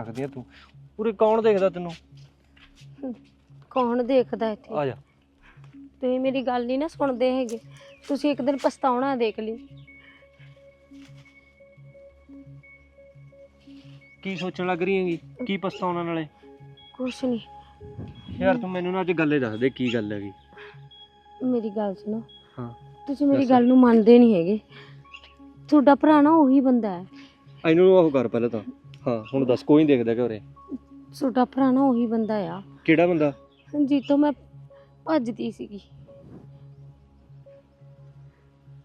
ਰੱਖਦੀ ਆ ਤੂੰ? ਪੂਰੇ ਕੌਣ ਦੇਖਦਾ ਤੈਨੂੰ? ਕੌਣ ਦੇਖਦਾ ਇੱਥੇ? ਆ ਜਾ। ਤੁਸੀਂ ਮੇਰੀ ਗੱਲ ਨਹੀਂ ਨਾ ਸੁਣਦੇ ਹੈਗੇ। ਤੁਸੀਂ ਇੱਕ ਦਿਨ ਪਛਤਾਉਣਾ ਦੇਖ ਲਈ। ਕੀ ਸੋਚਣ ਲੱਗ ਰਹੀ ਹੈਗੀ? ਕੀ ਪਛਤਾਉਣਾ ਨਾਲੇ? ਕੁਛ ਨਹੀਂ ਯਾਰ ਤੂੰ ਮੈਨੂੰ ਨਾ ਅੱਜ ਗੱਲੇ ਦੱਸ ਦੇ ਕੀ ਗੱਲ ਹੈਗੀ। ਮੇਰੀ ਗੱਲ ਸੁਣੋ। ਹਾਂ। ਤੁਸੀਂ ਮੇਰੀ ਦੱਸੋ। ਗੱਲ ਨੂੰ ਮੰਨਦੇ ਨਹੀਂ ਹੈਗੇ। ਤੁਹਾਡਾ ਭਰਾ ਨਾ ਉਹੀ ਬੰਦਾ ਹੈ। ਇਹਨੂੰ ਉਹ ਕਰ ਪਹਿਲਾਂ ਤਾਂ। ਹਾਂ ਹੁਣ ਦੱਸ ਕੋਈ ਨਹੀਂ ਦੇਖਦਾ ਕਿ ਉਰੇ ਤੁਹਾਡਾ ਭਰਾ ਨਾ ਉਹੀ ਬੰਦਾ ਆ। ਕਿਹੜਾ ਬੰਦਾ? ਜਿੱਤੋਂ ਮੈਂ ਭੱਜਦੀ ਸੀਗੀ।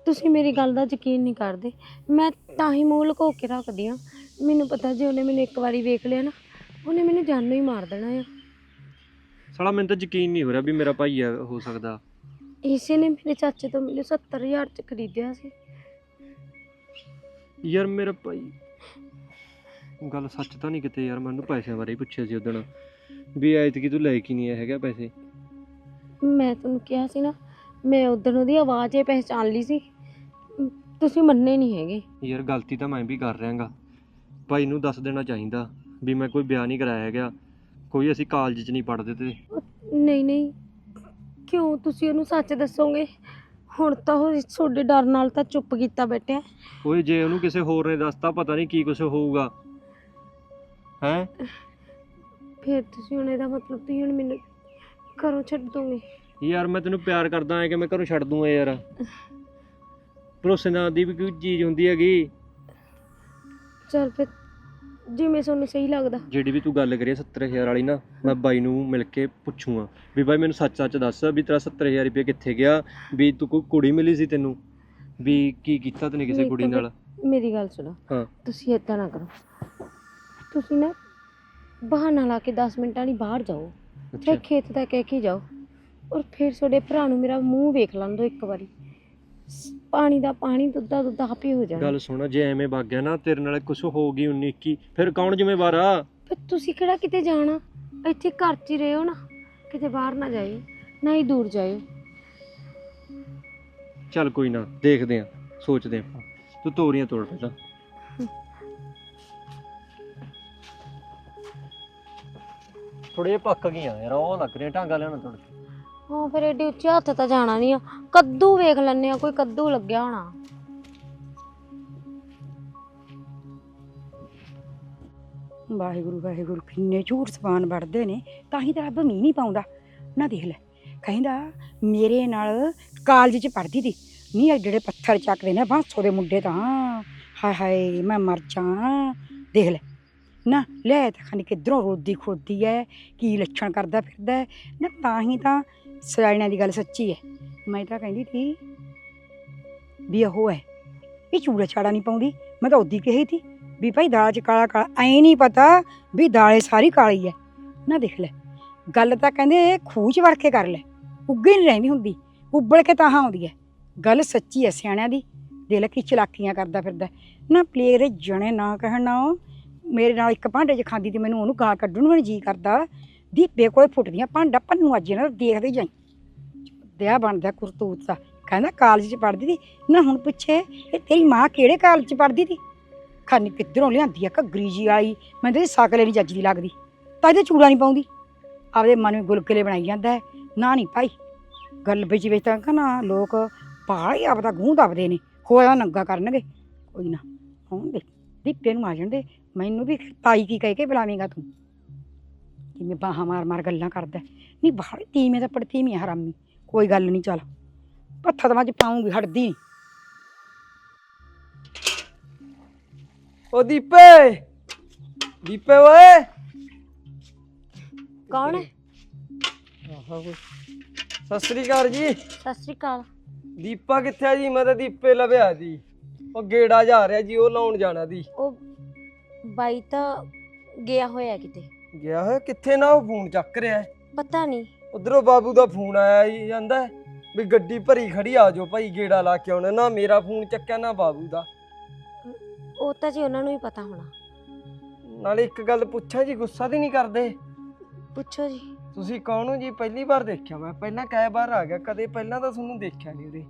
ਤੁਸੀਂ ਮੇਰੀ ਗੱਲ ਦਾ ਯਕੀਨ ਨਹੀਂ ਕਰਦੇ। ਮੈਂ ਤਾਂ ਹੀ ਮੂੰਹ ਲੁਕੋ ਕੇ ਰੱਖਦੀ ਆ ਮੈਨੂੰ ਪਤਾ ਜੇ ਉਹਨੇ ਮੈਨੂੰ ਇੱਕ ਵਾਰੀ ਵੇਖ ਲਿਆ ਨਾ ਉਹਨੇ ਮੈਨੂੰ ਜਾਨੋਂ ਹੀ ਮਾਰ ਦੇਣਾ ਆ। ਸਾਲਾ ਮੈਨੂੰ ਤਾਂ ਯਕੀਨ ਨਹੀਂ ਹੋ ਰਿਹਾ ਵੀ ਮੇਰਾ ਭਾਈ ਆ ਹੋ ਸਕਦਾ। ਇਸੇ ਨੇ ਮੇਰੇ ਚਾਚੇ ਤੋਂ ਮੈਨੂੰ 70000 ਚ ਖਰੀਦਿਆ ਸੀ। ਯਾਰ ਮੇਰਾ ਭਾਈ ਗੱਲ ਸੱਚ ਤਾਂ ਨਹੀਂ ਕਿਤੇ ਯਾਰ ਮੈਨੂੰ ਪੈਸਿਆਂ ਬਾਰੇ ਹੀ ਪੁੱਛਿਆ ਸੀ ਉਦਣ ਵੀ ਐਤਕੀ ਤੂੰ ਲੈ ਕੀ ਨਹੀਂ ਆਇਆ ਹੈਗਾ ਪੈਸੇ? ਮੈਂ ਤੁਹਾਨੂੰ ਕਿਹਾ ਸੀ ਨਾ ਮੈਂ ਉਦੋਂ ਉਹਦੀ ਆਵਾਜ਼ ਹੀ ਪਹਿਚਾਨ ਲਈ ਸੀ। ਤੁਸੀਂ ਮੰਨੇ ਨਹੀਂ ਹੈਗੇ। ਯਾਰ ਗਲਤੀ ਤਾਂ ਮੈਂ ਵੀ ਕਰ ਰਿਹਾਗਾ। ਭਾਈ ਨੂੰ ਦੱਸ ਦੇਣਾ ਚਾਹੀਦਾ ਵੀ ਮੈਂ ਕੋਈ ਵਿਆਹ ਨਹੀਂ ਕਰਾਇਆ ਹੈਗਾ। ਕੋਈ ਅਸੀਂ ਕਾਲਜ 'ਚ ਨਹੀਂ ਪੜ੍ਹਦੇ ਤੇ। ਨਹੀਂ ਨਹੀਂ। ਕਿਉਂ ਤੁਸੀਂ ਉਹਨੂੰ ਸੱਚ ਦੱਸੋਗੇ? ਹੁਣ ਤਾਂ ਉਹ ਤੁਹਾਡੇ ਡਰ ਨਾਲ ਤਾਂ ਚੁੱਪ ਕੀਤਾ ਬੈਠਿਆ। ਓਏ ਜੇ ਉਹਨੂੰ ਕਿਸੇ ਹੋਰ ਨੇ ਦੱਸਤਾ ਪਤਾ ਨਹੀਂ ਕੀ ਕੁਝ ਹੋਊਗਾ। ਹੈ? ਫਿਰ ਤੁਸੀਂ ਹੁਣ ਇਹਦਾ ਮਤਲਬ ਤੁਸੀਂ ਹੁਣ ਮੈਨੂੰ ਘਰੋਂ ਛੱਡ ਦੋਗੇ। ਯਾਰ ਮੈਂ ਤੈਨੂੰ ਪਿਆਰ ਕਰਦਾ ਐ ਕਿ ਮੈਂ ਘਰੋਂ ਛੱਡ ਦੂੰਗਾ ਯਾਰ। ਭਰੋਸੇ ਨਾਲ ਦੀ ਵੀ ਕੋਈ ਚੀਜ਼ ਹੁੰਦੀ ਹੈਗੀ। ਚਲ ਫਿਰ ਜਿਵੇਂ ਤੁਹਾਨੂੰ ਸਹੀ ਲੱਗਦਾ। ਜਿਹੜੀ ਵੀ ਤੂੰ ਗੱਲ ਕਰੀ 70000 ਵਾਲੀ ਨਾ ਮੈਂ ਬਾਈ ਨੂੰ ਮਿਲ ਕੇ ਪੁੱਛੂਗਾ ਵੀ ਬਾਈ ਮੈਨੂੰ ਸੱਚ ਸੱਚ ਦੱਸ ਵੀ ਤੇਰਾ 70000 ਰੁਪਏ ਕਿੱਥੇ ਗਿਆ ਵੀ ਤੂੰ ਕੋਈ ਕੁੜੀ ਮਿਲੀ ਸੀ ਤੈਨੂੰ? ਵੀ ਕੀ ਕੀਤਾ ਤੈਨੇ ਕਿਸੇ ਨਹੀਂ ਕੁੜੀ ਤਾਂ ਨਾਲ? ਮੇਰੀ ਗੱਲ ਸੁਣੋ। ਹਾਂ। ਤੁਸੀਂ ਏਦਾਂ ਨਾ ਕਰੋ। ਤੁਸੀਂ ਨਾ ਬਹਾਨਾ ਲਾ ਕੇ 10 ਮਿੰਟਾਂ ਲਈ ਬਾਹਰ ਜਾਓ। ਚਾਹੇ ਖੇਤ ਦਾ ਕਹਿ ਕੇ ਜਾਓ। ਔਰ ਫਿਰ ਤੁਹਾਡੇ ਭਰਾ ਨੂੰ ਮੇਰਾ ਮੂੰਹ ਵੇਖ ਲੈਣ ਦਿਓ ਇੱਕ ਵਾਰੀ। ਪਾਣੀ ਦਾ ਪਾਣੀ ਦੁੱਧਾ ਦੁੱਧਾ ਆਪੇ ਹੋ ਜਾਣਾ। ਗੱਲ ਸੁਣ ਜੇ ਐਵੇਂ ਵਗ ਗਿਆ ਨਾ ਤੇਰੇ ਨਾਲ ਕੁਝ ਹੋ ਗਈ 19 21 ਫਿਰ ਕੌਣ ਜ਼ਿੰਮੇਵਾਰ ਆ? ਫਿਰ ਤੁਸੀਂ ਕਿਹੜਾ ਕਿਤੇ ਜਾਣਾ? ਇੱਥੇ ਘਰ 'ਚ ਹੀ ਰਹੋ ਨਾ। ਕਿਤੇ ਬਾਹਰ ਨਾ ਜਾਇਓ ਨਾ ਹੀ ਦੂਰ ਜਾਇਓ। ਚੱਲ ਕੋਈ ਨਾ ਦੇਖਦੇ ਆ ਸੋਚਦੇ ਆ ਤੂੰ ਤੋਰੀਆਂ ਤੋੜ ਪਹਿਲਾਂ ਥੋੜੇ ਪੱਕ ਗਈਆਂ ਯਾਰ ਉਹ ਲੱਗ ਰਿਹਾ ਢਾਂਗਾ ਲੈਣਾ ਕੇ ਹਾਂ ਫਿਰ ਏਡੀ ਉੱਚੀ ਹੱਥ ਤਾਂ ਜਾਣਾ ਨਹੀਂ ਆ। ਕੱਦੂ ਵੇਖ ਲੈਣੇ ਆ ਕੋਈ ਕੱਦੂ ਲੱਗਿਆ ਹੋਣਾ। ਵਾਹਿਗੁਰੂ ਵਾਹਿਗੁਰੂ ਕਿੰਨੇ ਝੂਠ ਸਬਾਨ ਵੜਦੇ ਨੇ ਤਾਂ ਹੀ ਤਾਂ ਰੱਬ ਮੀਂਹ ਨਹੀਂ ਪਾਉਂਦਾ। ਨਾ ਦੇਖ ਲੈ ਕਹਿੰਦਾ ਮੇਰੇ ਨਾਲ ਕਾਲਜ 'ਚ ਪੜ੍ਹਦੀ ਤੀ। ਨਹੀਂ ਇਹ ਜਿਹੜੇ ਪੱਥਰ ਚੱਕਦੇ ਨੇ ਬਾਂਸੋ ਦੇ ਮੁੰਡੇ ਤਾਂ। ਹਾਏ ਹਾਏ ਮੈਂ ਮਰ ਜਾ ਦੇਖ ਲੈ ਨਾ, ਲੈ ਤਾਂ ਖਾਨੀ ਕਿੱਧਰੋਂ ਰੋਦੀ ਖੋਦੀ ਐ, ਕੀ ਲੱਛਣ ਕਰਦਾ ਫਿਰਦਾ ਹੈ। ਨਾ, ਤਾਂ ਹੀ ਤਾਂ ਸਿਆਣਿਆਂ ਦੀ ਗੱਲ ਸੱਚੀ ਹੈ ਮੈਂ ਤਾਂ ਕਹਿੰਦੀ ਤੀ ਵੀ ਉਹ ਹੈ ਇਹ ਚੂੜਾ ਛਾੜਾ ਨਹੀਂ ਪਾਉਂਦੀ। ਮੈਂ ਤਾਂ ਉਦੀ ਕਹੀ ਤੀ ਵੀ ਭਾਈ ਦਾਲ ਚ ਕਾਲਾ ਕਾਲਾ, ਐ ਨਹੀਂ ਪਤਾ ਵੀ ਦਾਲੇ ਸਾਰੀ ਕਾਲੀ ਐ। ਨਾ ਦੇਖ ਲੈ, ਗੱਲ ਤਾਂ ਕਹਿੰਦੇ ਖੂਹ ਚ ਵੜ ਕੇ ਕਰ ਲੈ, ਉੱਗੇ ਨਹੀਂ ਰਹਿੰਦੀ ਹੁੰਦੀ, ਉੱਬਲ ਕੇ ਤਾਂ ਆਉਂਦੀ ਐ। ਗੱਲ ਸੱਚੀ ਐ ਸਿਆਣਿਆਂ ਦੀ, ਦਿਲ ਕੀ ਚਲਾਕੀਆਂ ਕਰਦਾ ਫਿਰਦਾ ਨਾ ਪਲੇਰ ਜਣੇ ਨਾ ਕਹਿਣ ਨਾ ਉਹ ਮੇਰੇ ਨਾਲ ਇੱਕ ਭਾਂਡੇ 'ਚ ਖਾਂਦੀ ਤੇ ਮੈਨੂੰ ਉਹਨੂੰ ਗਾਲ ਕੱਢਣ ਨੂੰ ਜੀ ਕਰਦਾ। ਦੀਪੇ ਕੋਲੇ ਫੁੱਟਦੀਆਂ ਭਾਂਡਾ ਪੰਨੂ ਅੱਜ ਇਹਨਾਂ ਦਾ ਦੇਖਦੇ ਜਾਈ। ਦਿਆ ਬਣਦਾ ਕਰਤੂਤ ਦਾ। ਕਹਿੰਦਾ ਕਾਲਜ 'ਚ ਪੜ੍ਹਦੀ ਸੀ। ਨਾ ਹੁਣ ਪੁੱਛੇ, ਇਹ ਤੇਰੀ ਮਾਂ ਕਿਹੜੇ ਕਾਲਜ 'ਚ ਪੜ੍ਹਦੀ ਸੀ? ਖਾਨੀ ਕਿੱਧਰੋਂ ਲਿਆਂਦੀ ਆ ਘੱਗਰੀ ਜੀ ਆਈ ਮੈਂ ਤੇ ਸਕਲੇ ਨਹੀਂ ਜੱਜ ਦੀ ਲੱਗਦੀ। ਤਾਂ ਇਹਦੇ ਚੂੜਾ ਨਹੀਂ ਪਾਉਂਦੀ। ਆਪਦੇ ਮਨ ਵਿੱਚ ਗੁਲਗੁਲੇ ਬਣਾਈ ਜਾਂਦਾ ਹੈ। ਨਾ ਨਹੀਂ ਭਾਈ। ਗੱਲ ਵਿੱਚ ਵਿੱਚ ਤਾਂ ਕਹਣਾ ਲੋਕ ਪਹਾੜ ਹੀ ਆਪਦਾ ਗੂੰ ਦੱਬਦੇ ਨੇ। ਹੋਇਆ ਨੰਗਾ ਕਰਨਗੇ। ਕੋਈ ਨਾ ਆਉਂਦੇ ਦੀਪੇ ਨੂੰ ਆ ਜਾਂਦੇ ਮੈਨੂੰ ਵੀ ਤਾਈ ਕੀ ਕਹਿ ਕੇ ਬੁਲਾਵੇਂਗਾ ਤੂੰ? ਕਿਵੇਂ ਬਾਹਾਂ ਮਾਰ ਮਾਰ ਗੱਲਾਂ ਕਰਦਾ। ਨਹੀਂ ਬਾਹਰ ਤੀਵੇਂ ਤਾਂ ਪੜਤੀ ਮੀ ਹਰਾਮੀ। ਕੋਈ ਗੱਲ ਨਹੀਂ ਚੱਲ। ਪੱਥਾ ਤਾਂ ਮੈਂ ਪਾਉਂਗੀ ਹਟਦੀ ਓ ਦੀਪੇ! ਦੀਪੇ ਓਏ! ਕੌਣ ਹੈ? ਸਤਿ ਸ੍ਰੀ ਅਕਾਲ ਜੀ। ਸਤਿ ਸ਼੍ਰੀ ਅਕਾਲ। ਦੀਪਾ ਕਿੱਥੇ ਆ ਜੀ? ਮੈਂ ਤਾਂ ਦੀਪੇ ਲਵਿਆ ਦੀ ਉਹ ਗੇੜਾ ਜਾ ਰਿਹਾ ਜੀ ਉਹ ਲਾਉਣ ਜਾਣਾ ਦੀ। ਉਹ ਬਾਈ ਤਾਂ ਗਿਆ ਹੋਇਆ ਕਿਤੇ। ਗਿਆ ਹੋਇਆ? ਕਿੱਥੇ ਨਾ ਉਹ ਫੋਨ ਚੱਕ ਰਿਹਾ ਪਤਾ ਨਹੀਂ। ਉਧਰੋਂ ਬਾਬੂ ਦਾ ਫੋਨ ਆਇਆ ਜੀ ਜਾਂਦਾ ਹੈ ਵੀ ਗੱਡੀ ਭਰੀ ਖੜੀ ਆ ਜਾਓ ਭਾਈ ਗੇੜਾ ਲਾ ਕੇ ਆਉਣਾ। ਨਾ ਮੇਰਾ ਫੋਨ ਚੱਕਿਆ ਨਾ ਬਾਬੂ ਦਾ। ਉਹ ਤਾਂ ਜੀ ਉਹਨਾਂ ਨੂੰ ਹੀ ਪਤਾ ਹੋਣਾ। ਨਾਲੇ ਇੱਕ ਗੱਲ ਪੁੱਛਾਂ ਜੀ ਗੁੱਸਾ ਤੇ ਨਹੀਂ ਕਰਦੇ। ਪੁੱਛੋ ਜੀ। ਤੁਸੀਂ ਕੌਣ ਹੋ ਜੀ? ਪਹਿਲੀ ਵਾਰ ਦੇਖਿਆ ਮੈਂ ਪਹਿਲਾਂ ਕਈ ਵਾਰ ਆ ਗਿਆ ਕਦੇ ਪਹਿਲਾਂ ਤਾਂ ਤੁਹਾਨੂੰ ਦੇਖਿਆ ਨਹੀਂ ਉਹਦੇ।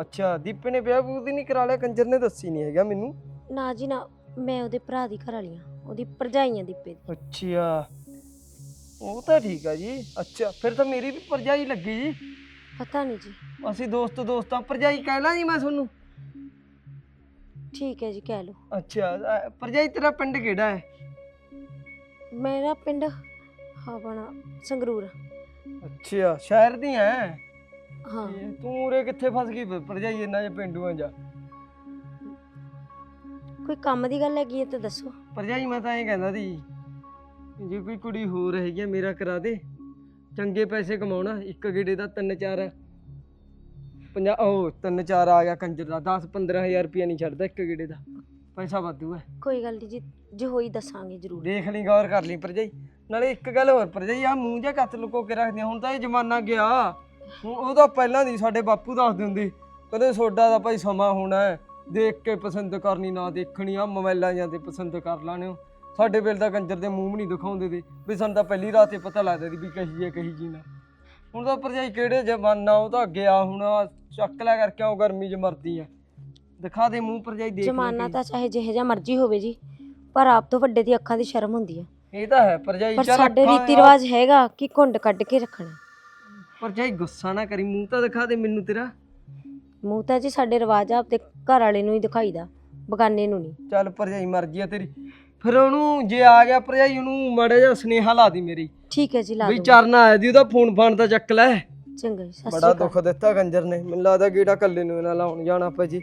ਅੱਛਾ ਦੀਪੇ ਨੇ ਵਿਆਹ ਬੂਹ ਦੀ ਨਹੀਂ ਕਰਾ ਲਿਆ ਕੰਜਰ ਨੇ ਦੱਸੀ ਨਹੀਂ ਹੈਗਾ ਮੈਨੂੰ। ਨਾ ਜੀ ਨਾ ਮੈਂ ਉਹਦੇ ਭਰਾ ਦੀ ਘਰ ਵਾਲੀ ਉਹਦੀ ਭਰਜਾਈਆਂ ਦੀਪੇ ਦੀ। ਅੱਛਾ ਉਹ ਤਾਂ ਠੀਕ ਆ ਜੀ। ਅੱਛਾ ਫਿਰ ਤਾਂ ਮੇਰੀ ਵੀ ਪਰਜਾਈ ਲੱਗੀ ਜੀ। ਪਤਾ ਨਹੀਂ ਜੀ। ਅਸੀਂ ਦੋਸਤ ਦੋਸਤਾਂ ਪਰਜਾਈ ਕਹਿ ਲਾਂ ਜੀ ਮੈਂ ਤੁਹਾਨੂੰ। ਠੀਕ ਹੈ ਜੀ ਕਹਿ ਲਓ। ਅੱਛਾ ਅ, ਭਰਜਾਈ ਤੇਰਾ ਪਿੰਡ ਕਿਹੜਾ ਹੈ? ਮੇਰਾ ਪਿੰਡ ਹਵਣਾ ਸੰਗਰੂਰ। ਅੱਛਾ ਸ਼ਹਿਰ ਦੀ ਹੈ? ਹਾਂ। ਤੂੰ ਉਰੇ ਕਿੱਥੇ ਫਸ ਗਈ ਭਰਜਾਈ ਇਹਨਾਂ ਜੇ ਪਿੰਡੂਆਂ ਜਾ ਕੋਈ ਕੰਮ ਦੀ ਗੱਲ ਹੈਗੀ ਹੈ ਤਾਂ ਦੱਸੋ। ਭਰਜਾਈ ਮੈਂ ਤਾਂ ਇਹ ਕਹਿੰਦਾ ਸੀ ਜੇ ਕੋਈ ਕੁੜੀ ਹੋਰ ਹੈਗੀ ਆ ਮੇਰਾ ਕਰਾ ਦੇ। ਚੰਗੇ ਪੈਸੇ ਕਮਾਉਣਾ ਇੱਕ ਗੇੜੇ ਦਾ ਤਿੰਨ ਚਾਰ। ਪੰਜਾ ਉਹ ਤਿੰਨ ਚਾਰ ਆ ਗਿਆ ਕੰਜਰ ਦਾ 10 15000 ਰੁਪਇਆ ਨਹੀਂ ਛੱਡਦਾ ਇੱਕ ਗੇੜੇ ਦਾ। ਪੈਸਾ ਵਾਧੂ ਹੈ ਕੋਈ ਗੱਲ ਨਹੀਂ ਜੀ ਜੇ ਹੋਈ ਦੱਸਾਂਗੇ ਜ਼ਰੂਰ। ਦੇਖ ਲਈ ਗੌਰ ਕਰ ਲਈ ਭਰਜਾਈ। ਨਾਲੇ ਇੱਕ ਗੱਲ ਹੋਰ ਭਰਜਾਈ ਆ ਮੂੰਹ ਜਿਹਾ ਕੱਤ ਲੁਕੋ ਕੇ ਰੱਖਦੀਆਂ ਹੁਣ ਤਾਂ ਇਹ ਜ਼ਮਾਨਾ ਗਿਆ। ਉਹ ਤਾਂ ਪਹਿਲਾਂ ਦੀ ਸਾਡੇ ਬਾਪੂ ਦੱਸਦੇ ਹੁੰਦੇ ਕਦੇ ਸੋਡਾ ਦਾ ਭਾਈ ਸਮਾਂ ਹੋਣਾ ਹੈ। ਦੇਖ ਕੇ ਪਸੰਦ ਕਰਨੀ ਨਾ ਦੇਖਣੀ ਆ ਮੋਬਾਈਲਾਂ ਜਾਂ ਤੇ ਪਸੰਦ ਕਰ ਲਾਣੇ ਸਾਡੇ ਵੇਲੇ ਤਾਂ ਕੰਜਰ ਦੇ ਮੂੰਹ ਵੀ ਨਹੀਂ ਦਿਖਾਉਂਦੇ ਤੇ ਵੀ ਸਾਨੂੰ ਤਾਂ ਪਹਿਲੀ ਰਾਤ ਹੀ ਪਤਾ ਲੱਗਦਾ ਸੀ ਵੀ ਕਹੀ ਹੈ ਕਹੀ ਜੀ ਨਾ। ਹੁਣ ਤਾਂ ਭਰਜਾਈ ਕਿਹੜੇ ਜ਼ਮਾਨਾ ਉਹ ਤਾਂ ਗਿਆ ਹੁਣ ਚੱਕ ਲਿਆ ਕਰਕੇ ਉਹ ਗਰਮੀ 'ਚ ਮਰਦੀ ਆ। ਦਿਖਾ ਦੇ ਮੂੰਹ ਭਰਜਾਈ ਦੇਖ ਲੈ ਜਮਾਨਾ। ਤਾਂ ਚਾਹੇ ਜਿਹੇ ਜਿਹਾ ਮਰਜ਼ੀ ਹੋਵੇ ਜੀ ਪਰ ਆਪ ਤੋਂ ਵੱਡੇ ਦੀ ਅੱਖਾਂ ਦੀ ਸ਼ਰਮ ਹੁੰਦੀ ਹੈ ਇਹ ਤਾਂ ਹੈ ਭਰਜਾਈ ਪਰ ਚੱਲ ਸਾਡੇ ਅੱਖਾਂ ਰੀਤੀ ਆ- ਰਿਵਾਜ ਹੈਗਾ ਕਿ ਘੁੰਡ ਕੱਢ ਕੇ ਰੱਖਣਾ। ਪਰ ਜਾਈ ਗੁੱਸਾ ਨਾ ਕਰੀ ਮੂੰਹ ਤਾਂ ਦਿਖਾ ਦੇ ਮੈਨੂੰ ਤੇਰਾ। ਮੂੰਹ ਤਾਂ ਜੀ ਸਾਡੇ ਰਿਵਾਜ ਆ ਆਪਦੇ ਘਰ ਵਾਲੇ ਨੂੰ ਹੀ ਦਿਖਾਈਦਾ ਬਗਾਨੇ ਨੂੰ ਨਹੀਂ। ਚੱਲ ਭਰਜਾਈ ਮਰਜ਼ੀ ਆ ਤੇਰੀ। ਫਿਰ ਉਹਨੂੰ ਜੇ ਆ ਗਿਆ ਭਰਜਾਈ ਉਹਨੂੰ ਮਾੜਾ ਜਿਹਾ ਸੁਨੇਹਾ ਲਾ ਦੀ ਮੇਰੀ। ਠੀਕ ਹੈ ਜੀ ਲਾ ਵੀ ਚਰਨ ਆਇਆ ਦੀ ਉਹਦਾ ਫੋਨ ਫਾਨ ਤਾਂ ਚੱਕ ਲੈ। ਚੰਗਾ ਜੀ ਸਤਿ ਬੜਾ ਸ਼੍ਰੀ ਅਕਾਲ। ਦੁੱਖ ਦਿੱਤਾ ਕੰਜਰ ਨੇ। ਮੈਨੂੰ ਲੱਗਦਾ ਗੇੜਾ ਕੱਲੇ ਨੂੰ ਇਹਨਾਂ ਲਾਉਣ ਜਾਣਾ ਪੈ ਜੀ।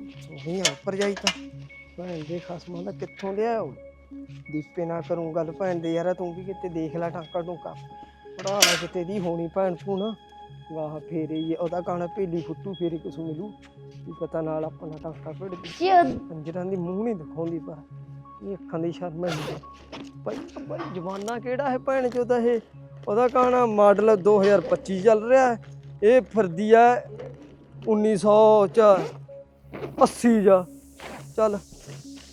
ਨਹੀਂ ਆ ਭਰਜਾਈ ਤਾਂ। ਭੈਣ ਦੇ ਖਸਮਾਂ ਦਾ ਕਿੱਥੋਂ ਲਿਆ ਉਹ ਦੀਪੇ ਨਾ ਕਰੂੰ ਗੱਲ ਭੈਣ ਦੇ ਯਾਰਾ ਤੂੰ ਵੀ ਕਿਤੇ ਦੇਖ ਲੈ ਟਾਂਕਾ ਟੂੰਕਾ ਭਰਾ ਕਿਤੇ ਦੀ ਹੋਣੀ ਭੈਣ ਭੂਣ। ਵਾਹ ਫੇਰੇ ਹੀ ਉਹਦਾ ਗਾਣਾ ਭੇਲੀ ਫੁੱਟੂ ਫੇਰੇ ਕੁਛ ਮਿਲੂ ਕੀ ਪਤਾ ਨਾਲ ਆਪਣਾ ਟਾਂਕਾ ਭਿੜ ਜੀ ਕੰਜਰਾਂ ਦੀ ਮੂੰਹ ਨਹੀਂ ਦਿਖਾਉਂਦੀ ਪਰ ਇਹ ਅੱਖਾਂ ਦੀ ਸ਼ਰਮ ਹੈ ਭਾਈ ਭਾਈ ਜਵਾਨਾ ਕਿਹੜਾ ਹੈ ਭੈਣ ਚੋਦਾ ਇਹ? ਉਹਦਾ ਕਹਣਾ ਮਾਡਲ 2025 ਚੱਲ ਰਿਹਾ ਹੈ। ਇਹ ਫਿਰਦੀ ਹੈ 1900 ਚ 80 ਜਾ। ਚੱਲ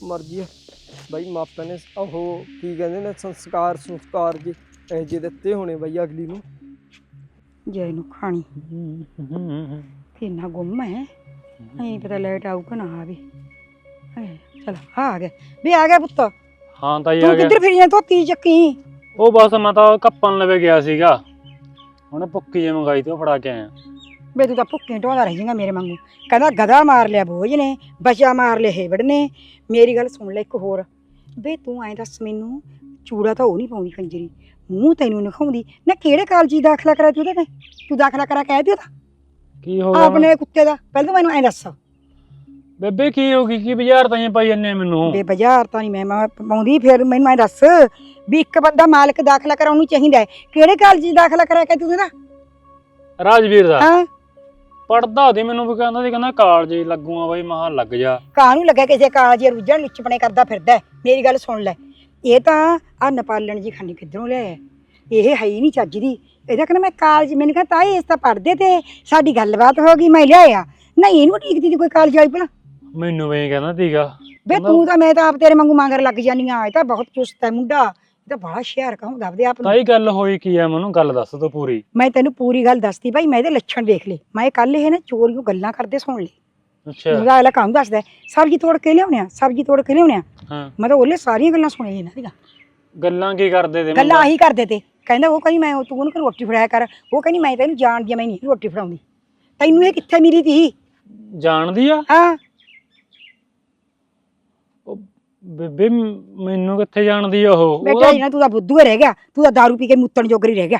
ਮਰਜ਼ੀ ਹੈ। ਬਾਈ ਮਾਪਿਆਂ ਨੇ ਉਹ ਕੀ ਕਹਿੰਦੇ ਨੇ ਸੰਸਕਾਰ ਸੰਸਕਾਰ ਜੀ। ਇਹ ਜੇ ਦਿੱਤੇ ਹੋਣੇ ਬਈ ਅਗਲੀ ਨੂੰ। ਜੈ ਨੂੰ ਖਾਣੀ। ਕਿੰਨਾ ਗੁੰਮ ਹੈ ਨਹੀਂ ਪਤਾ ਲੈਟ ਆਊ ਕਿ ਨਾ ਆਵੇ। ਚਲ ਆ ਆ ਗਿਆ। ਵੀ ਆ ਗਿਆ ਪੁੱਤ। ਹਾਂ ਤੂੰ ਗਿਆ। ਕਿੱਧਰ ਫਿਰੀ ਜਾਂ ਧੋਤੀ ਚੱਕੀ? ਉਹ ਬਸ ਮੈਂ ਤਾਂ ਕੱਪਣ ਲਵੇ ਗਿਆ ਸੀਗਾ। ਉਹਨੇ ਪੁੱਕੀ ਜੇ ਮੰਗਾਈ ਤੇ ਉਹ ਫੜਾ ਕੇ ਆਇਆ। ਬੇ ਤੂੰ ਤਾਂ ਭੁੱਕੇ ਢੋਦਾ ਰਹਿ ਜਾਏਗਾ ਮੇਰੇ ਵਾਂਗੂ। ਕਹਿੰਦਾ ਗਧਾ ਮਾਰ ਲਿਆ ਬੋਝ ਨੇ ਬਚਾ ਮਾਰ ਲਿਆ ਹੇਵੜ ਨੇ। ਮੇਰੀ ਗੱਲ ਸੁਣ ਲੈ ਇੱਕ ਹੋਰ। ਬੇ ਤੂੰ ਐਂ ਦੱਸ ਮੈਨੂੰ ਚੂੜਾ ਤਾਂ ਉਹ ਨਹੀਂ ਪਾਉਂਦੀ ਕੰਜਰੀ ਮੂੰਹ ਤੈਨੂੰ ਨਖਾਉਂਦੀ ਨਾ ਕਿਹੜੇ ਕਾਲਜੀ ਦਾਖਲਾ ਕਰਾ ਤੂੰ ਉਹਦੇ ਤੇ? ਤੂੰ ਦਾਖਲਾ ਕਰਾ ਕਹਿ ਦਿਓ ਤਾਂ। ਕੀ ਹੋ ਗਿਆ? ਆਪਣੇ ਕੁੱਤੇ ਦਾ। ਪਹਿਲਾਂ ਮੈਨੂੰ ਐਂ ਦੱਸ। ਬੇਬੇ ਕੀ ਹੋ ਗਈ? ਕੀ ਬਾਜ਼ਾਰ ਤਾਈਂ ਪਾਈ ਜੰਨੇ ਮੈਨੂੰ? ਬੇ ਬਾਜ਼ਾਰ ਤਾਂ ਨਹੀਂ ਮੈਂ ਮੈਂ ਪਾਉਂਦੀ ਫਿਰ ਮੈਨੂੰ ਐਂ ਦੱਸ ਵੀ ਇੱਕ ਬੰਦਾ ਮਾਲਕ ਦਾਖਲਾ ਕਰਾਉਣ ਨੂੰ ਚਾਹੀਦਾ ਹੈ। ਕਿਹੜੇ ਕਾਲਜੀ ਦਾਖਲਾ ਕਰਾ ਕੇ ਤੂੰ ਇਹਦਾ ਰਾਜਵੀਰ ਦਾ? ਹਾਂ। ਪੜਦਾ ਉਹਦੀ ਮੈਨੂੰ ਵੀ ਕਹਿੰਦਾ ਸੀ ਕਹਿੰਦਾ ਕਾਲਜ ਹੀ ਲੱਗੂਗਾ ਬਾਈ ਮਹਾ ਲੱਗ ਜਾ। ਕਾਹਨੂੰ ਲੱਗਾ ਕਿਸੇ ਕਾਲਜੀ ਰੁੱਝਣ ਲੁੱਚਪਣੇ ਕਰਦਾ ਫਿਰਦਾ। ਮੇਰੀ ਗੱਲ ਸੁਣ ਲੈ। ਇਹ ਤਾਂ ਆ ਨਪਾਲਣ ਜੀ ਖਾਨੀ ਕਿੱਧਰੋਂ ਹੈ? ਇਹ ਹੈ ਹੀ ਨਹੀਂ ਚੱਜ ਦੀ। ਇਹਦਾ ਕਹਿੰਦਾ ਮੈਂ ਕਾਲਜ ਮੈਨੂੰ ਕਹਿੰਦਾ ਤਾਈ ਇਸ ਤਾਂ ਪੜਦੇ ਤੇ ਸਾਡੀ ਗੱਲਬਾਤ ਹੋ ਗਈ ਮੈਂ ਲਿਆਇਆ। ਨਹੀਂ ਇਹਨੂੰ ਠੀਕਦੀ ਦੀ ਕੋਈ ਕਾਲਜ ਵਾਲੀ ਭਲਾ। ਮੈਨੂੰ ਵੀ ਕਹਿੰਦਾ ਸੀਗਾ। ਵੇ ਤੂੰ ਤਾਂ ਮੈਂ ਤਾਂ ਆਪ ਤੇਰੇ ਵਾਂਗੂ ਮੰਗਰ ਲੱਗ ਜਾਨੀ ਆ ਇਹ ਤਾਂ ਬਹੁਤ ਚੁਸਤ ਹੈ ਮੁੰਡਾ। ਇਹ ਤਾਂ ਬੜਾ ਸ਼ਹਿਰ ਕਹੂੰ ਦੱਬਦੇ ਆਪ ਨੂੰ। ਤਾਈ ਗੱਲ ਹੋਈ ਕੀ ਆ ਮੈਨੂੰ ਗੱਲ ਦੱਸ ਤੋ ਪੂਰੀ। ਮੈਂ ਤੈਨੂੰ ਪੂਰੀ ਗੱਲ ਦੱਸਦੀ ਭਾਈ ਮੈਂ ਇਹਦੇ ਲੱਛਣ ਦੇਖ ਲਏ। ਮੈਂ ਕੱਲ ਇਹ ਨਾ ਚੋਰੀਆਂ ਗੱਲਾਂ ਕਰਦੇ ਸੁਣ ਲਈ ਅੱਛਾ। ਉਹਦਾ ਅਗਲਾ ਕੰਮ ਦੱਸਦਾ ਸਬਜ਼ੀ ਤੋੜ ਕੇ ਲਿਆਉਣੇ ਆ ਸਬਜ਼ੀ ਤੋੜ ਕੇ ਲਿਆਉਣੇ ਆ। ਹਾਂ। ਮੈਂ ਤਾਂ ਉਹਲੇ ਸਾਰੀਆਂ ਗੱਲਾਂ ਸੁਣੀਆਂ ਇਹਨਾਂ ਦੀਆਂ ਗੱਲਾਂ ਕੀ ਕਰਦੇ ਤੇ ਗੱਲਾਂ ਆਹੀ ਕਰਦੇ ਤੇ। ਕਹਿੰਦਾ ਉਹ ਕਹਿੰਦੀ ਮੈਂ ਤੂੰ ਉਹਨੂੰ ਰੋਟੀ ਫੜਾਇਆ ਕਰ। ਉਹ ਕਹਿੰਦੀ ਮੈਂ ਤੈਨੂੰ ਜਾਣਦੀ ਮੈਂ ਨਹੀਂ ਰੋਟੀ ਫੜਾਉਂਦੀ। ਤੈਨੂੰ ਇਹ ਕਿੱਥੇ ਮਿਲੀ ਤੀ? ਜਾਣਦੀ ਆ? ਹਾਂ। ਬੇਬੇ ਮੈਨੂੰ ਕਿੱਥੇ ਜਾਣਦੀ ਉਹ? ਬੇਟਾ ਇਹਨਾਂ ਤੂੰ ਤਾਂ ਬੁੱਧੂ ਰਹਿ ਗਿਆ। ਤੂੰ ਤਾਂ ਦਾਰੂ ਪੀ ਕੇ ਮੁੱਤਣ ਜੋਗਰੀ ਰਹਿ ਗਿਆ।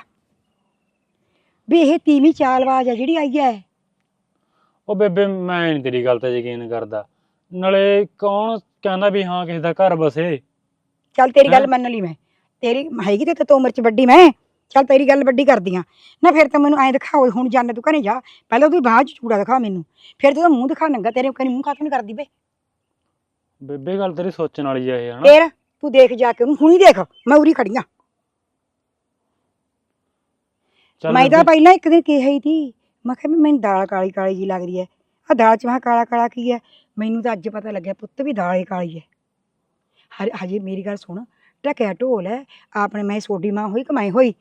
ਵੀ ਇਹ ਤੀਵੀਂ ਚਾਲਬਾਜ਼ ਆ ਜਿਹੜੀ ਆਈ ਹੈ ਉਹ ਬੇਬੇ ਮੈਂ ਨਹੀਂ ਤੇਰੀ ਗੱਲ ਤੇ ਯਕੀਨ ਕਰਦਾ। ਨਾਲੇ ਕੌਣ ਕਹਿੰਦਾ ਵੀ ਹਾਂ ਕਿਸੇ ਦਾ ਘਰ ਬਸੇ ਚੱਲ ਤੇਰੀ ਗੱਲ? ਮੰਨ ਲਈ ਮੈਂ। ਤੇਰੀ ਹੈਗੀ ਤੇ ਤੇ ਉਮਰ ਚ ਵੱਡੀ ਮੈਂ। ਚੱਲ ਤੇਰੀ ਗੱਲ ਵੱਡੀ ਕਰਦੀ ਆ। ਨਾ ਫਿਰ ਤਾਂ ਮੈਨੂੰ ਐਂ ਦਿਖਾਓ ਹੁਣ ਜਾਣ ਤੂੰ ਘਰੇ ਜਾ। ਪਹਿਲਾਂ ਤੂੰ ਬਾਅਦ ਚ ਚੂੜਾ ਦਿਖਾ ਮੈਨੂੰ। ਫਿਰ ਤੂੰ ਮੂੰਹ ਦਿਖਾ ਨੰਗਾ ਤੇਰੇ ਕਨੀ ਮੂੰਹ ਕਾਤੋਂ ਕਰਦੀ ਬੇ? ਬੇਬੇ ਗੱਲ ਤੇਰੀ ਸੋਚਣ ਵਾਲੀ ਆ ਇਹ ਹਨਾ? ਫੇਰ ਤੂੰ ਦੇਖ ਜਾ ਕੇ ਉਹਨੂੰ ਹੁਣੀ ਦੇਖ ਮੈਂ ਉਰੀ ਖੜੀ ਆਂ। ਮੈਂ ਤਾਂ ਪਹਿਲਾਂ ਇੱਕ ਦਿਨ ਕਿਹਾ ਹੀ ਤੀ ਮੈਂ ਕਿਹਾ ਵੀ ਮੈਨੂੰ ਦਾਲ ਕਾਲੀ ਕਾਲੀ ਜੀ ਲੱਗਦੀ ਹੈ ਆ ਦਾਲ ਚ ਮੈਂ ਕਾਲਾ ਕਾਲਾ ਕੀ ਹੈ ਮੈਨੂੰ ਤਾਂ ਅੱਜ ਪਤਾ ਲੱਗਿਆ ਪੁੱਤ ਵੀ ਦਾਲ ਹੀ ਕਾਲੀ ਹੈ ਹਜੇ ਮੇਰੀ ਗੱਲ ਸੁਣ ਟਕਿਆ ਢੋਲ ਹੈ ਆਪਣੇ ਮੈਂ ਸੋਡੀ ਮਾਂ ਹੋਈ ਕਮਾਈ ਹੋਈ।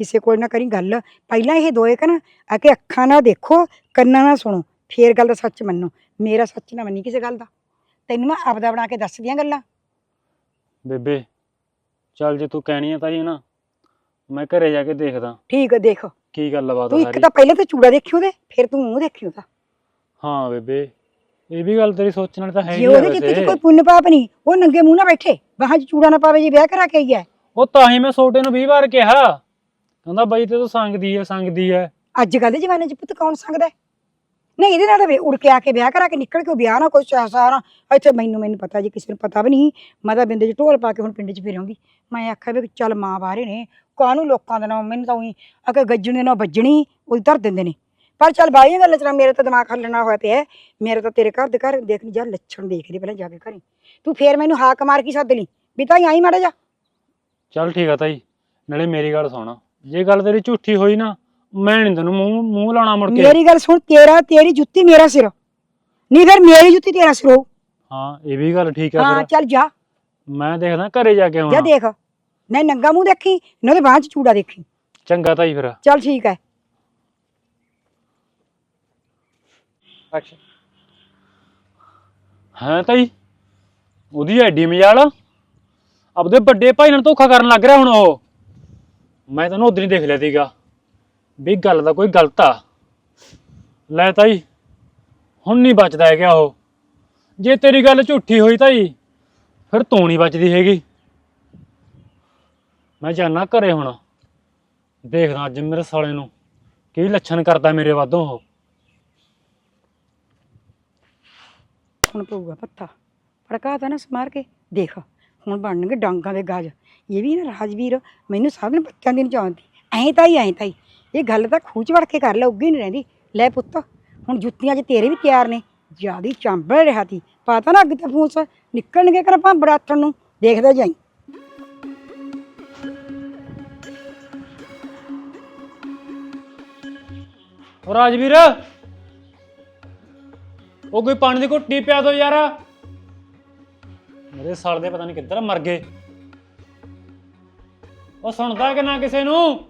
ਕਿਸੇ ਕੋਲ ਨਾ ਕਰੀ ਗੱਲ। ਪਹਿਲਾਂ ਇਹ ਦੋਏ ਕਨ ਆ ਕੇ ਅੱਖਾਂ ਨਾਲ ਦੇਖੋ ਕੰਨਾਂ ਨਾਲ ਸੁਣੋ। ਫੇਰ ਗੱਲ ਦਾ ਸੱਚ ਮੰਨੋ। ਮੇਰਾ ਸੱਚ ਨਾ ਮੰਨੀ ਕਿਸੇ ਗੱਲ ਦਾ। ਤੈਨੂੰ ਮੈਂ ਆਪਦਾ ਬਣਾ ਕੇ ਦੱਸਦੀਆਂ ਗੱਲਾਂ। ਬੇਬੇ ਚੱਲ ਜੇ ਤੂੰ ਕਹਿਣੀ ਆ ਤਾਂ ਹੀ ਨਾ ਮੈਂ ਘਰੇ ਜਾ ਕੇ ਦੇਖਦਾ। ਠੀਕ ਹੈ ਦੇਖ। ਕੀ ਗੱਲ ਬਾਤ ਤੂੰ ਆ ਇੱਕ ਸਾਰੀ? ਤਾਂ ਪਹਿਲਾਂ ਤਾਂ ਚੂੜਾ ਦੇਖੀ ਉਹਦੇ ਫਿਰ ਤੂੰ ਮੂੰਹ ਦੇਖੀ ਉਹਦਾ। ਹਾਂ ਬੇਬੇ ਇਹ ਵੀ ਗੱਲ ਤੇਰੀ ਸੋਚਣ ਵਾਲੀ ਤਾਂ ਹੈ ਜੇ ਹੀ ਆ ਉਹਦੇ ਜਿੱਤੇ ਚ ਵੈਸੇ। ਕੋਈ ਪੁੰਨ ਪਾਪ ਨਹੀਂ ਉਹ ਨੰਗੇ ਮੂੰਹ ਨਾ ਬੈਠੇ ਬਾਹਾਂ 'ਚ ਚੂੜਾ ਨਾ ਪਾਵੇ ਜੀ ਵਿਆਹ ਕਰਾ ਕੇ ਆਈ ਹੈ। ਉਹ ਤਾਂ ਹੀ ਮੈਂ ਛੋਟੇ ਨੂੰ 20 ਵਾਰ ਕਿਹਾ। ਕਹਿੰਦਾ ਬਾਈ ਤੇ ਤੂੰ ਸੰਗਦੀ ਐ ਸੰਗਦੀ ਐ ਅੱਜ ਕੱਲ੍ਹ ਦੇ ਜ਼ਮਾਨੇ 'ਚ ਪੁੱਤ ਕੌਣ ਸੰਗਦਾ ਹੈ? ਨਹੀਂ ਇਹਦੇ ਨਾਲ ਤਾਂ ਵੇ- ਉੜ ਕੇ ਆ ਕੇ ਵਿਆਹ ਕਰਾ ਕੇ ਨਿਕਲ ਕੇ ਵਿਆਹ ਨਾ ਕੋਈ ਸਾਰਾ। ਇੱਥੇ ਮੈਨੂੰ ਮੈਨੂੰ ਪਤਾ ਜੀ ਕਿਸੇ ਨੂੰ ਪਤਾ ਵੀ ਨਹੀਂ। ਮੈਂ ਤਾਂ ਬਿੰਦੇ 'ਚ ਢੋਲ ਪਾ ਕੇ ਹੁਣ ਪਿੰਡ 'ਚ ਫਿਰਾਂਗੀ। ਮੈਂ ਆਖਿਆ ਵੀ ਚੱਲ ਮਾਂ ਬਾਹਰੇ ਨੇ ਕਾਹਨੂੰ ਲੋਕਾਂ ਦੇ ਨਾਲ ਮੈਨੂੰ ਤਾਂ ਉਹੀ ਅਗੇ ਗੱਜਣ ਦੇ ਨਾਲ ਵੱਜਣੀ ਉਹੀ ਧਰ ਦਿੰਦੇ ਨੇ। ਪਰ ਚੱਲ ਬਾਈਆਂ ਗੱਲਾਂ ਨਾ ਮੇਰੇ ਤਾਂ ਦਿਮਾਗ ਹੱਲਣਾ ਹੋਇਆ ਪਿਆ। ਮੇਰੇ ਤਾਂ ਤੇਰੇ ਘਰ ਦੇ ਘਰ ਦੇਖ ਜਾ ਲੱਛਣ ਦੇਖ ਲਈ ਪਹਿਲਾਂ ਜਾ ਕੇ ਘਰੇ। ਤੂੰ ਫੇਰ ਮੈਨੂੰ ਹਾਕ ਮਾਰ ਕੇ ਸੱਦ ਲਈ। ਵੀ ਤਾਂ ਆਈ ਮਾੜਾ ਜਾ। ਚੱਲ ਠੀਕ ਆ ਤਾਈ। ਨਾਲੇ ਮੇਰੀ ਗੱਲ ਸੁਣ। ਜੇ ਗੱਲ ਤੇਰੀ ਝੂਠੀ ਹੋਈ ਨਾ ਮੈਂ ਨਹੀਂ ਤੈਨੂੰ ਮੂੰਹ ਮੂੰਹ ਲਾਉਣਾ ਮੁੜ ਕੇ। ਮੇਰੀ ਗੱਲ ਸੁਣ ਤੇਰਾ ਤੇਰੀ ਜੁੱਤੀ ਮੇਰਾ ਸਿਰ। ਨਹੀਂ ਫਿਰ ਮੇਰੀ ਜੁੱਤੀ ਤੇਰਾ ਸਿਰ ਹਾਂ ਇਹ ਵੀ ਗੱਲ ਠੀਕ ਆ ਹਾਂ ਫਿਰ। ਚੱਲ ਜਾ। ਮੈਂ ਦੇਖਦਾ ਘਰੇ ਜਾ ਕੇ ਜਾ ਆਉਣਾ। ਦੇਖ। ਨਹੀਂ ਨੰਗਾ ਮੂੰਹ ਦੇਖੀ ਨਾ ਉਹਦੇ ਬਾਂਹ 'ਚ ਚੂੜਾ ਦੇਖੀ। ਚੰਗਾ ਤਾਈ ਫਿਰ। ਚੱਲ ਠੀਕ ਹੈ ਐਕਸ਼ਨ ਹਾਂ ਤਾਈ ਉਹਦੀ ਐਡੀ ਮਜਾਲ ਆਪਦੇ ਵੱਡੇ ਭਾਈ ਨਾਲ ਧੋਖਾ ਕਰਨ ਲੱਗ ਰਿਹਾ ਹੁਣ ਉਹ। ਮੈਂ ਤੈਨੂੰ ਉਦੋਂ ਹੀ ਦੇਖ ਲਿਆ ਸੀਗਾ ਵੀ ਗੱਲ ਦਾ ਕੋਈ ਗਲਤ ਆ। ਲੈ ਤਾਈ ਹੁਣ ਨਹੀਂ ਬਚਦਾ ਹੈਗਾ ਉਹ। ਜੇ ਤੇਰੀ ਗੱਲ ਝੂਠੀ ਹੋਈ ਤਾਈ ਫਿਰ ਤੂੰ ਨਹੀਂ ਬਚਦੀ ਹੈਗੀ। ਮੈਂ ਜਾਣਾ ਘਰੇ ਹੁਣ। ਦੇਖਦਾ ਅੱਜ ਮੇਰੇ ਸਾਲੇ ਨੂੰ। ਕੀ ਲੱਛਣ ਕਰਦਾ ਮੇਰੇ ਵਾਧੋਂ ਉਹ। ਹੁਣ ਪਊਗਾ ਪੱਤਾ। ਫੜਕਾ ਤਾ ਨਾ ਸਮਾਰ ਕੇ ਦੇਖ। ਹੁਣ ਬਣਨਗੇ ਡਾਂਗਾਂ ਦੇ ਗਾਜ। ਇਹ ਵੀ ਨਾ ਰਾਜਵੀਰ ਮੈਨੂੰ ਸਭ ਨੇ ਬੱਚਿਆਂ ਦੀ ਨਹੀਂ ਜਾਣਦੀ ਐਂ ਤਾਂ ਹੀ, ਐਂ ਤਾਂ ਹੀ। ਇਹ ਗੱਲ ਤਾਂ ਖੂਚ ਵੜ ਕੇ ਕਰ ਲੈ ਉੱਗੀ ਨਹੀਂ ਰਹਿੰਦੀ। ਲੈ ਪੁੱਤ, ਹੁਣ ਜੁੱਤੀਆਂ 'ਚ ਤੇਰੇ ਵੀ ਤਿਆਰ ਨੇ। ਜਿਆਦੀ ਚਾਂਬਲ ਰਿਹਾ ਤੀ। ਪਤਾ ਨਾ ਅੱਗ ਤੇ ਫੂਸ। ਨਿਕਲਣਗੇ ਕਰ ਭਾਂ ਬੜਾਤਣ ਨੂੰ। ਦੇਖਦਾ ਜਾਈ। ਉਹ ਰਾਜਵੀਰ। ਉਹ ਕੋਈ ਪਾਣੀ ਦੀ ਘੁੱਟੀ ਪਿਆ ਦੋ ਯਾਰ। ਮੇਰੇ ਸਾਲ ਦੇ ਪਤਾ ਨਹੀਂ ਕਿੱਧਰ ਮਰ ਗਏ। ਉਹ ਸੁਣਦਾ ਕਿ ਨਾ ਕਿਸੇ ਨੂੰ?